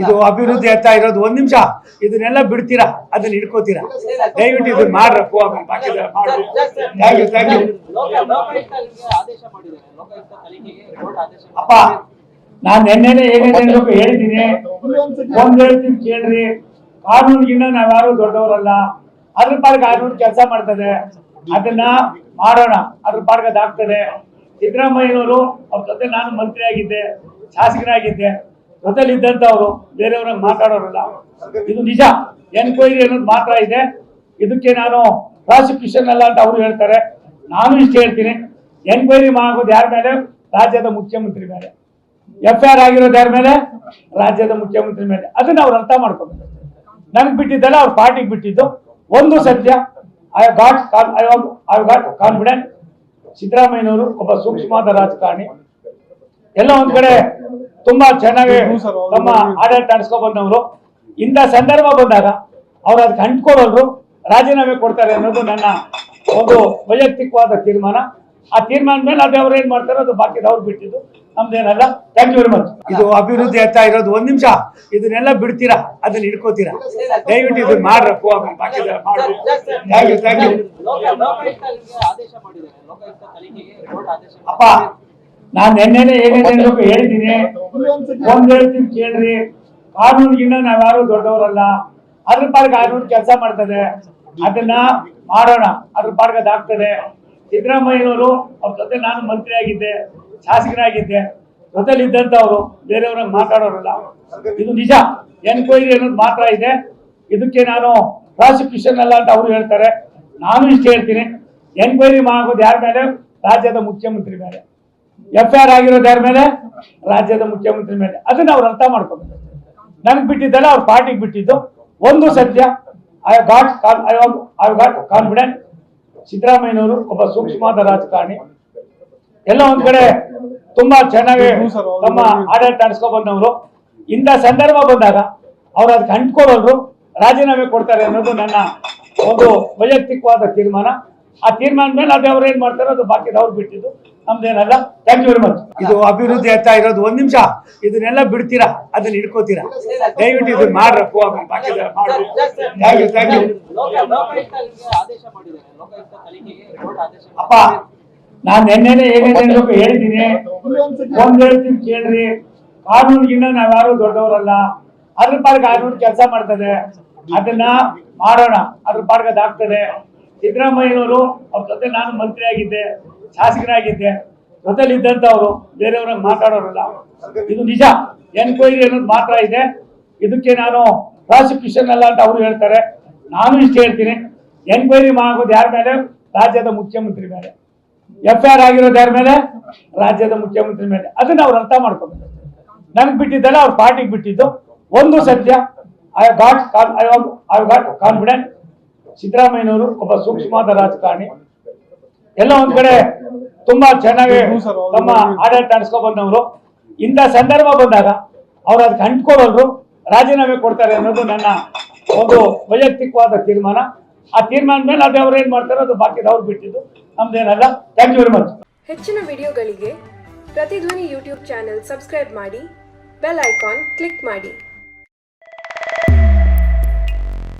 ಇದು ಅಭಿವೃದ್ಧಿ ಆಗ್ತಾ ಇರೋದು ಒಂದ್ ನಿಮಿಷ. ಇದನ್ನೆಲ್ಲ ಬಿಡ್ತೀರಾ? ಅದನ್ನ ಇಟ್ಕೋತೀರಾ ದಯವಿಟ್ಟು ಇದನ್ನ ಮಾಡ್ರಪ್ಪ ಅಪ್ಪ, ನಾನ್ ನೆನ್ನೆನೆ ಏನೇನೇನು ಹೇಳಿದ್ದೀನಿ ಒಂದ್ ಹೇಳ್ತೀನಿ ಕೇಳ್ರಿ. ಕಾನೂನಿಗಿನ್ನ ನಾವ್ಯಾರು ದೊಡ್ಡವರಲ್ಲ. ಅದ್ರ ಪಾರ್ಗ ಕಾನೂನು ಕೆಲಸ ಮಾಡ್ತದೆ. ಅದನ್ನ ಮಾಡೋಣ. ಅದ್ರ ಪಾರ್ಗ ಅದಾಗ್ತದೆ. ಸಿದ್ದರಾಮಯ್ಯನವರು ಅವ್ರ ಜೊತೆ ನಾನು ಮಂತ್ರಿ ಆಗಿದ್ದೆ ಶಾಸಕರಾಗಿದ್ದೆ ಜೊತೆಲಿ ಇದ್ದಂಥವ್ರು ಬೇರೆಯವ್ರ ಮಾತಾಡೋರಲ್ಲ ಇದು ನಿಜ. ಎನ್ಕ್ವೈರಿ ಅನ್ನೋದು ಮಾತ್ರ ಇದೆ. ಇದಕ್ಕೆ ನಾನು ಪ್ರಾಸಿಕ್ಯೂಷನ್ ಅಲ್ಲ ಅಂತ ಅವರು ಹೇಳ್ತಾರೆ. ನಾನು ಇಷ್ಟು ಹೇಳ್ತೀನಿ. ಎನ್ಕ್ವೈರಿ ಮಾಡೋದು ಯಾರ ಮೇಲೆ? ರಾಜ್ಯದ ಮುಖ್ಯಮಂತ್ರಿ ಮೇಲೆ. ಎಫ್ ಆರ್ ಆಗಿರೋದು ಯಾರ ಮೇಲೆ? ರಾಜ್ಯದ ಮುಖ್ಯಮಂತ್ರಿ ಮೇಲೆ. ಅದನ್ನ ಅವ್ರು ಅರ್ಥ ಮಾಡ್ಕೋಬೇಕು. ನನಗೆ ಬಿಟ್ಟಿದ್ದಲ್ಲ, ಅವ್ರ ಪಾರ್ಟಿಗೆ ಬಿಟ್ಟಿದ್ದು. ಒಂದು ಸತ್ಯ. I got I got confident ಸಿದ್ದರಾಮಯ್ಯನವರು ಒಬ್ಬ ಸೂಕ್ಷ್ಮವಾದ ರಾಜಕಾರಣಿ. ಎಲ್ಲ ಒಂದ್ ಕಡೆ ತುಂಬಾ ಚೆನ್ನಾಗಿ ತಮ್ಮ ಆಡಳಿತ ನಡೆಸ್ಕೊ ಬಂದವರು. ಇಂಥ ಸಂದರ್ಭ ಬಂದಾಗ ಅವ್ರು ಅದಕ್ಕೆ ಅಂಟ್ಕೊಡೋರು ರಾಜೀನಾಮೆ ಕೊಡ್ತಾರೆ ಅನ್ನೋದು ನನ್ನ ಒಂದು ವೈಯಕ್ತಿಕವಾದ ತೀರ್ಮಾನ. ಆ ತೀರ್ಮಾನ ಮೇಲೆ ಅದೇ ಅವ್ರು ಏನ್ ಮಾಡ್ತಾರೋ ಅದು ಬಾಕಿ ಅವ್ರು ಬಿಟ್ಟಿದ್ದು. ನಮ್ದೇನಲ್ಲ? ಥ್ಯಾಂಕ್ ಯು ವೆರಿ ಮಚ್ ಇದು ಅಭಿವೃದ್ಧಿ ಆಗ್ತಾ ಇರೋದು ಒಂದ್ ನಿಮಿಷ. ಇದನ್ನೆಲ್ಲ ಬಿಡ್ತೀರಾ? ಅದನ್ನ ಇಟ್ಕೋತೀರಾ ದಯವಿಟ್ಟು ಇದನ್ನ ಮಾಡ್ರಪ್ಪ ಆಮೇಲೆ ಥ್ಯಾಂಕ್ ಯು ಥ್ಯಾಂಕ್ ಯು ಆದೇಶ ಅಪ್ಪ ನಾನ್ ನಿನ್ನೆನೆ ಏನೇನೇನು ಹೇಳಿದ್ದೀನಿ. ಒಂದ್ ಹೇಳ್ತೀನಿ ಕೇಳ್ರಿ. ಕಾನೂನಿಗಿನ್ನ ನಾವ್ಯಾರು ದೊಡ್ಡವರಲ್ಲ. ಅದ್ರ ಪಾರ್ಗ ಕಾನೂನು ಕೆಲಸ ಮಾಡ್ತದೆ. ಅದನ್ನ ಮಾಡೋಣ. ಅದ್ರ ಪಾರ್ಗ ಅದಾಗ್ತದೆ ಸಿದ್ದರಾಮಯ್ಯನವರು ಅವ್ರ ಜೊತೆ ನಾನು ಮಂತ್ರಿ ಆಗಿದ್ದೆ ಶಾಸಕರಾಗಿದ್ದೆ ಜೊತೆಲಿ ಇದ್ದಂಥವ್ರು ಬೇರೆಯವ್ರ ಮಾತಾಡೋರಲ್ಲ. ಇದು ನಿಜ. ಎನ್ಕ್ವೈರಿ ಅನ್ನೋದು ಮಾತ್ರ ಇದೆ. ಇದಕ್ಕೆ ನಾನು ಪ್ರಾಸಿಕ್ಯೂಷನ್ ಅಲ್ಲ ಅಂತ ಅವರು ಹೇಳ್ತಾರೆ. ನಾನು ಇಷ್ಟು ಹೇಳ್ತೀನಿ. ಎನ್ಕ್ವೈರಿ ಮಾಡೋದು ಯಾರ ಮೇಲೆ? ರಾಜ್ಯದ ಮುಖ್ಯಮಂತ್ರಿ ಮೇಲೆ. ಎಫ್ ಐ ಆರ್ ಆಗಿರೋದು ಯಾರ ಮೇಲೆ ರಾಜ್ಯದ ಮುಖ್ಯಮಂತ್ರಿ ಮೇಲೆ. ಅದನ್ನ ಅವ್ರು ಅರ್ಥ ಮಾಡ್ಕೋಬೇಕು. ನನ್ಗೆ ಬಿಟ್ಟಿದ್ದಲ್ಲ ಅವ್ರ ಪಾರ್ಟಿಗೆ ಬಿಟ್ಟಿದ್ದು. ಒಂದು ಸತ್ಯ I got I I got confident ಸಿದ್ದರಾಮಯ್ಯನವರು ಒಬ್ಬ ಸೂಕ್ಷ್ಮವಾದ ರಾಜಕಾರಣಿ. ಎಲ್ಲ ಒಂದ್ ಕಡೆ ತುಂಬಾ ಚೆನ್ನಾಗಿ ತಮ್ಮ ಆಡಳಿತ ನಡೆಸ್ಕೊ ಬಂದವರು. ಇಂಥ ಸಂದರ್ಭ ಬಂದಾಗ ಅವ್ರು ಅದಕ್ಕೆ ಅಂಟ್ಕೊಡೋರು ರಾಜೀನಾಮೆ ಕೊಡ್ತಾರೆ ಅನ್ನೋದು ನನ್ನ ಒಂದು ವೈಯಕ್ತಿಕವಾದ ತೀರ್ಮಾನ. ಆ ತೀರ್ಮಾನ ಮೇಲೆ ಅದೇ ಅವ್ರು ಏನ್ ಮಾಡ್ತಾರೋ ಅದು ಬಾಕಿ ಅವ್ರು ಬಿಟ್ಟಿದ್ದು. ನಮ್ದೇನಲ್ಲ? ಥ್ಯಾಂಕ್ ಯು ವೆರಿ ಮಚ್ ಇದು ಅಭಿವೃದ್ಧಿ ಆಗ್ತಾ ಇರೋದು ಒಂದ್ ನಿಮಿಷ. ಇದನ್ನೆಲ್ಲ ಬಿಡ್ತೀರಾ? ಅದನ್ನ ಹಿಡ್ಕೋತೀರಾ? ದಯವಿಟ್ಟು ಇದನ್ನ ಮಾಡ್ರಪ್ಪ ಆಮೇಲೆ ಮಾಡ್ರಿ ಥ್ಯಾಂಕ್ ಯು ಥ್ಯಾಂಕ್ ಯು ಅಪ್ಪ ನಾನ್ ನಿನ್ನೆ ಏನೇನೇನು ಹೇಳಿದ್ದೀನಿ. ಒಂದ್ ಹೇಳ್ತೀನಿ ಕೇಳ್ರಿ. ಕಾನೂನಿಗಿನ್ನ ನಾವ್ಯಾರು ದೊಡ್ಡವರಲ್ಲ. ಅದ್ರ ಪಾರ್ಗ ಕಾನೂನು ಕೆಲಸ ಮಾಡ್ತದೆ. ಅದನ್ನ ಮಾಡೋಣ. ಅದ್ರ ಪಾರ್ಗ ಅದಾಗ್ತದೆ ಸಿದ್ದರಾಮಯ್ಯನವರು ಅವ್ರ ಜೊತೆ ನಾನು ಮಂತ್ರಿ ಆಗಿದ್ದೆ ಶಾಸಕರಾಗಿದ್ದೆ ಜೊತೆಲಿ ಇದ್ದಂಥವ್ರು ಬೇರೆಯವ್ರ ಮಾತಾಡೋರಲ್ಲ. ಇದು ನಿಜ. ಎನ್ಕ್ವೈರಿ ಅನ್ನೋದು ಮಾತ್ರ ಇದೆ. ಇದಕ್ಕೆ ನಾನು ಪ್ರಾಸಿಕ್ಯೂಷನ್ ಅಲ್ಲ ಅಂತ ಅವರು ಹೇಳ್ತಾರೆ. ನಾನು ಇಷ್ಟು ಹೇಳ್ತೀನಿ. ಎನ್ಕ್ವೈರಿ ಮಾಡೋದು ಯಾರ ಮೇಲೆ? ರಾಜ್ಯದ ಮುಖ್ಯಮಂತ್ರಿ ಮೇಲೆ. ಎಫ್ ಆರ್ ಆಗಿರೋದು ಯಾರ ಮೇಲೆ? ರಾಜ್ಯದ ಮುಖ್ಯಮಂತ್ರಿ ಮೇಲೆ. ಅದನ್ನ ಅವ್ರು ಅರ್ಥ ಮಾಡ್ಕೋಬೇಕು. ನನಗೆ ಬಿಟ್ಟಿದ್ದಲ್ಲ, ಅವ್ರ ಪಾರ್ಟಿಗೆ ಬಿಟ್ಟಿದ್ದು. ಒಂದು ಸತ್ಯ. I got I got confident ಸಿದ್ದರಾಮಯ್ಯನವರು ಒಬ್ಬ ಸೂಕ್ಷ್ಮವಾದ ರಾಜಕಾರಣಿ. ಎಲ್ಲ ಒಂದ್ ಕಡೆ ತುಂಬಾ ಚೆನ್ನಾಗಿ ತಮ್ಮ ಆಡಳಿತ ನಡೆಸ್ಕೊ ಬಂದವರು. ಇಂಥ ಸಂದರ್ಭ ಬಂದಾಗ ಅವ್ರು ಅದಕ್ಕೆ ಅಂಟ್ಕೊಳ್ಳೋರು ರಾಜೀನಾಮೆ ಕೊಡ್ತಾರೆ ಅನ್ನೋದು ನನ್ನ ಒಂದು ವೈಯಕ್ತಿಕವಾದ ತೀರ್ಮಾನ. ಆ ತೀರ್ಮಾನ ಮೇಲೆ ಅದೇ ಅವ್ರು ಏನ್ ಮಾಡ್ತಾರೋ ಅದು ಬಾಕಿ ಅವ್ರು ಬಿಟ್ಟಿದ್ದು. ನಮ್ದೇನಲ್ಲ. ಥ್ಯಾಂಕ್ ಯು ವೆರಿ ಮಚ್ ಹೆಚ್ಚಿನ ವಿಡಿಯೋಗಳಿಗೆ ಪ್ರತಿಧ್ವನಿ ಯೂಟ್ಯೂಬ್ ಚಾನೆಲ್ ಸಬ್ಸ್ಕ್ರೈಬ್ ಮಾಡಿ ಬೆಲ್ ಐಕಾನ್ ಕ್ಲಿಕ್ ಮಾಡಿ.